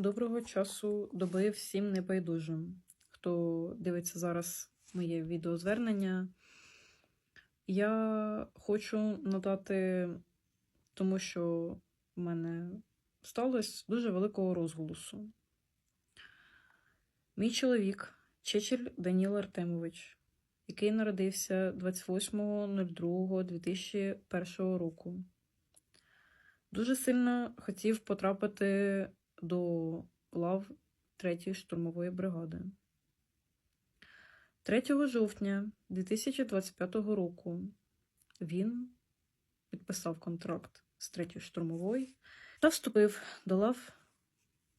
Доброго часу доби всім небайдужим, хто дивиться зараз моє відеозвернення. Я хочу надати, тому що в мене сталося дуже великого розголосу. Мій чоловік Чечель Даніл Артемович, який народився 28.02.2001 року, дуже сильно хотів потрапити до лав 3-ї штурмової бригади. 3 жовтня 2025 року він підписав контракт з 3-ї штурмової та вступив до лав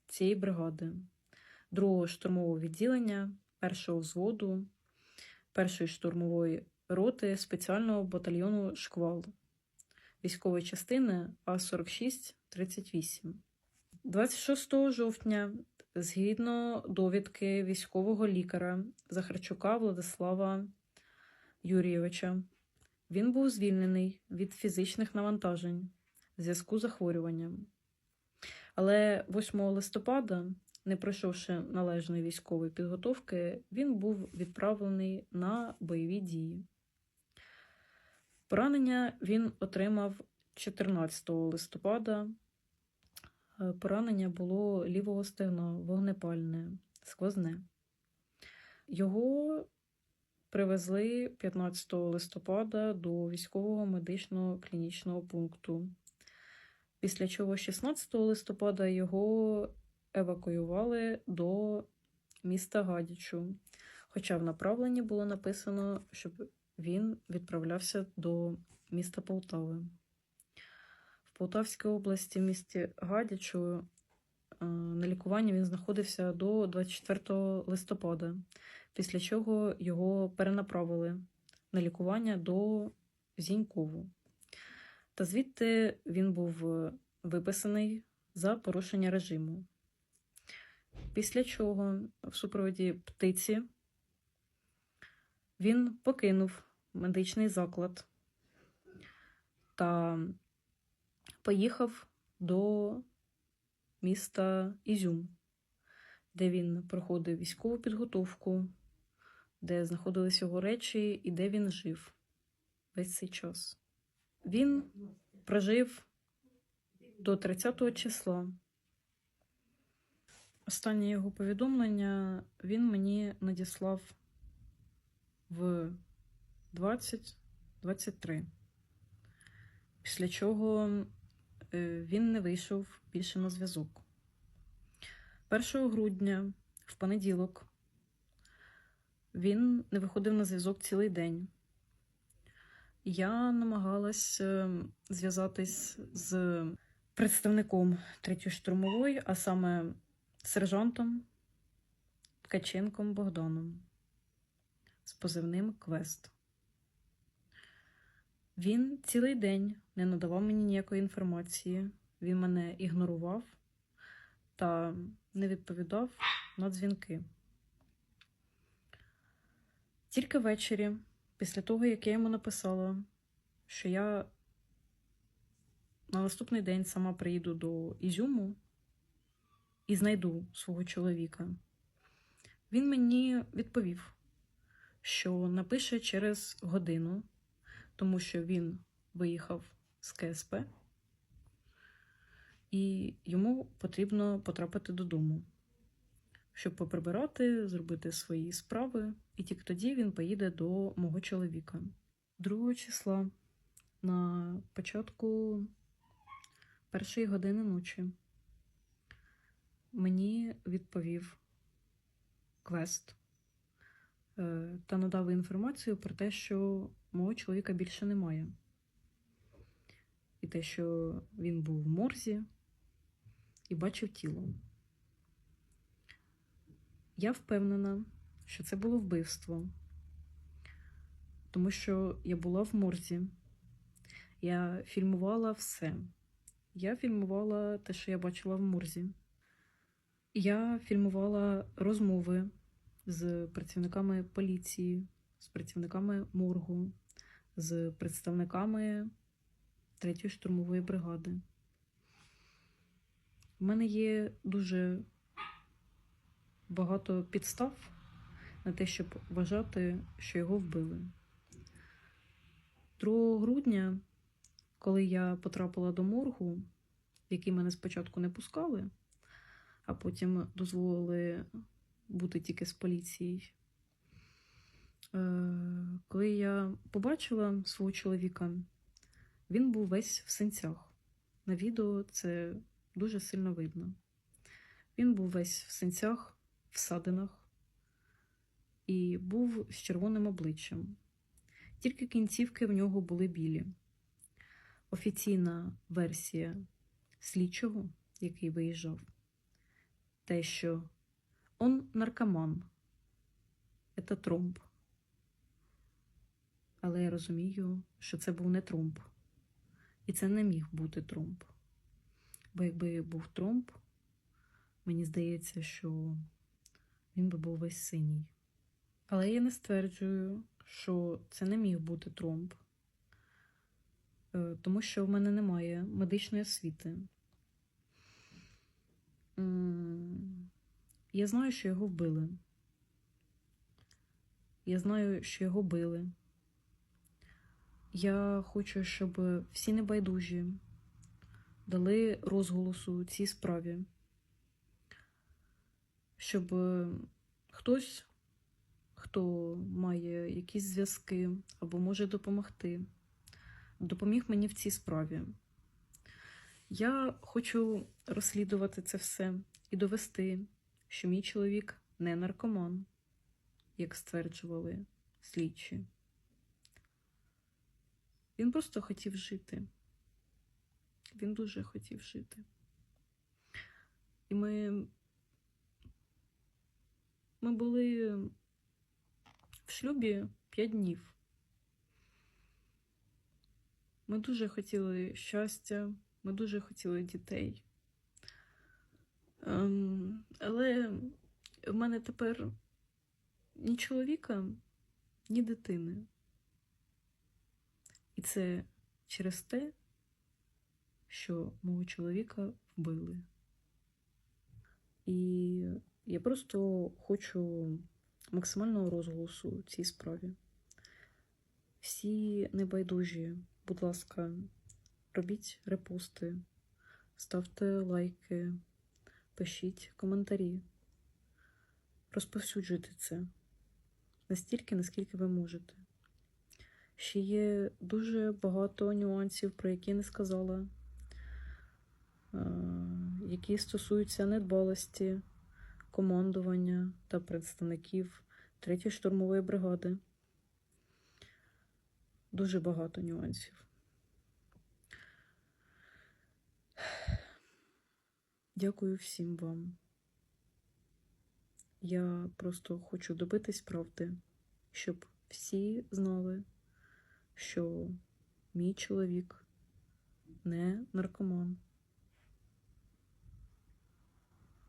цієї бригади, 2-го штурмового відділення, 1-го взводу, 1-ї штурмової роти спеціального батальйону Шквал військової частини А4638. 26 жовтня, згідно довідки військового лікаря Захарчука Владислава Юрійовича, він був звільнений від фізичних навантажень в зв'язку з захворюванням. Але 8 листопада, не пройшовши належної військової підготовки, він був відправлений на бойові дії. Поранення він отримав 14 листопада. Е, Поранення було лівого стегна, вогнепальне, сквозне. Його привезли 15 листопада до військового медичного клінічного пункту. Після чого 16 листопада його евакуювали до міста Гадячу. Хоча в направленні було написано, щоб він відправлявся до міста Полтави. Полтавській області, в місті Гадячу, е, на лікуванні він знаходився до 24 листопада, після чого його перенаправили на лікування до Зінькову. Та звідти він був е, виписаний за порушення режиму. Після чого в супроводі птиці він покинув медичний заклад та поїхав до міста Ізюм, де він проходив військову підготовку, де знаходились його речі і де він жив весь цей час. Він прожив до 30 числа. Останнє його повідомлення він мені надіслав в 20-23. Після чого е, він не вийшов більше на зв'язок. 1 грудня, в понеділок, він не виходив на зв'язок цілий день. Я намагалась е, зв'язатись з представником третьої штурмової, а саме сержантом Ткаченком Богданом з позивним Квест. Він цілий день не надавав мені ніякої інформації. Він мене ігнорував та не відповідав на дзвінки. Тільки ввечері, після того, як я йому написала, що я на наступний день сама приїду до Ізюму і знайду свого чоловіка, він мені відповів, що напише через годину, тому що він виїхав з КСП, і йому потрібно потрапити додому, щоб поприбирати, зробити свої справи, і тільки тоді він поїде до мого чоловіка. 2 числа на початку першої години ночі мені відповів квест е, та надав інформацію про те, що мого чоловіка більше немає. І те, що він був в морзі і бачив тіло. Я впевнена, що це було вбивство, тому що я була в морзі. Я фільмувала все. Я фільмувала те, що я бачила в морзі. Я фільмувала розмови з працівниками поліції, з працівниками моргу, з представниками 3-ї штурмової бригади. В мене є дуже багато підстав на те, щоб вважати, що його вбили. 2 грудня, коли я потрапила до моргу, який мене спочатку не пускали, а потім дозволили бути тільки з поліцією. Е, Коли я побачила свого чоловіка, він був весь в синцях. На відео це дуже сильно видно. Він був весь в синцях, в садинах і був з червоним обличчям. Тільки кінцівки в нього були білі. Офіційна версія слідчого, який виїжджав, те, що он наркоман, це тромб. Але я розумію, що це був не тромб. І це не міг бути тромб. Бо якби був тромб, мені здається, що він би був весь синій. Але я не стверджую, що це не міг бути тромб, Е, тому що в мене немає медичної освіти. Я знаю, що його вбили. Я знаю, що його били. Я хочу, щоб всі небайдужі дали розголосу цій справі, щоб хтось, хто має якісь зв'язки або може допомогти, допоміг мені в цій справі. Я хочу розслідувати це все і довести, що мій чоловік не наркоман, як стверджували слідчі. Він просто хотів жити. Він дуже хотів жити. І ми, ми були в шлюбі 5 днів. Ми дуже хотіли щастя, ми дуже хотіли дітей. Ем, але в мене тепер ні чоловіка, ні дитини. І це через те, що мого чоловіка вбили. І я просто хочу максимального розголосу цій справі. Всі небайдужі, будь ласка, робіть репости, ставте лайки, пишіть коментарі, розповсюджуйте це настільки, наскільки ви можете. Ще є дуже багато нюансів, про які не сказала, е, які стосуються недбалості, командування та представників 3-ї штурмової бригади. Дуже багато нюансів. Дякую всім вам. Я просто хочу добитись правди, щоб всі знали, що мій чоловік не наркоман.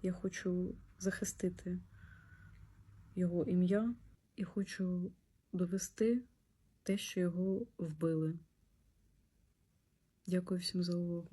Я хочу захистити його ім'я і хочу довести те, що його вбили. Дякую всім за увагу.